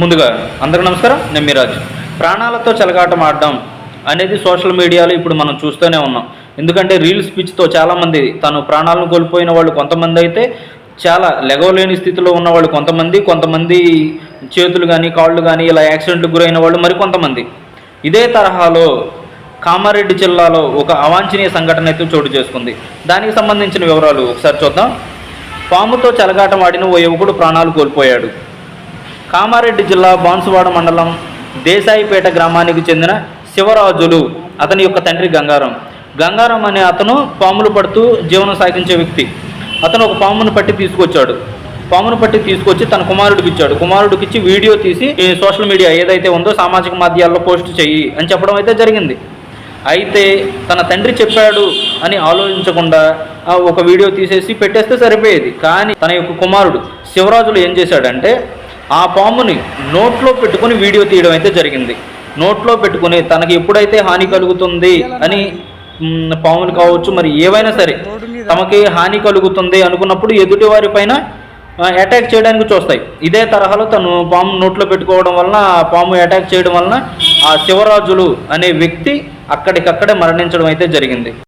ముందుగా అందరికీ నమస్కారం. నేను మీరాజ్ ప్రాణాలతో చెలగాటం ఆడడం అనేది సోషల్ మీడియాలో ఇప్పుడు మనం చూస్తూనే ఉన్నాం. ఎందుకంటే రీల్స్ పిచ్చితో చాలామంది తను ప్రాణాలను కోల్పోయిన వాళ్ళు కొంతమంది అయితే చాలా లెగవలేని స్థితిలో ఉన్న వాళ్ళు కొంతమంది కొంతమంది చేతులు కానీ కాళ్ళు కానీ ఇలా యాక్సిడెంట్లకు గురైన వాళ్ళు మరి కొంతమంది. ఇదే తరహాలో కామారెడ్డి జిల్లాలో ఒక అవాంఛనీయ సంఘటన అయితే చోటు చేసుకుంది. దానికి సంబంధించిన వివరాలు ఒకసారి చూద్దాం. పాముతో చెలగాటం ఆడిన ఓ యువకుడు ప్రాణాలు కోల్పోయాడు. కామారెడ్డి జిల్లా బాన్సువాడ మండలం దేశాయిపేట గ్రామానికి చెందిన శివరాజులు అతని యొక్క తండ్రి గంగారం. గంగారం అనే అతను పాములు పడుతూ జీవనం సాగించే వ్యక్తి. అతను ఒక పామును పట్టి తీసుకొచ్చాడు. పామును పట్టి తీసుకొచ్చి తన కుమారుడికి ఇచ్చాడు. కుమారుడికి ఇచ్చి వీడియో తీసి సోషల్ మీడియా ఏదైతే ఉందో సామాజిక మాధ్యాల్లో పోస్ట్ చెయ్యి అని చెప్పడం అయితే జరిగింది. అయితే తన తండ్రి చెప్పాడు అని ఆలోచించకుండా ఒక వీడియో తీసేసి పెట్టేస్తే సరిపోయేది. కానీ తన యొక్క కుమారుడు శివరాజులు ఏం చేశాడంటే ఆ పాముని నోట్లో పెట్టుకుని వీడియో తీయడం అయితే జరిగింది. నోట్లో పెట్టుకుని తనకి ఎప్పుడైతే హాని కలుగుతుంది అని పాముని పాములు కావచ్చు మరి ఏవైనా సరే తమకి హాని కలుగుతుంది అనుకున్నప్పుడు ఎదుటి వారి పైన అటాక్ చేయడానికి చూస్తాయి. ఇదే తరహాలో తను పాము నోట్లో పెట్టుకోవడం వలన ఆ పాము అటాక్ చేయడం వలన ఆ శివరాజులు అనే వ్యక్తి అక్కడికక్కడే మరణించడం అయితే జరిగింది.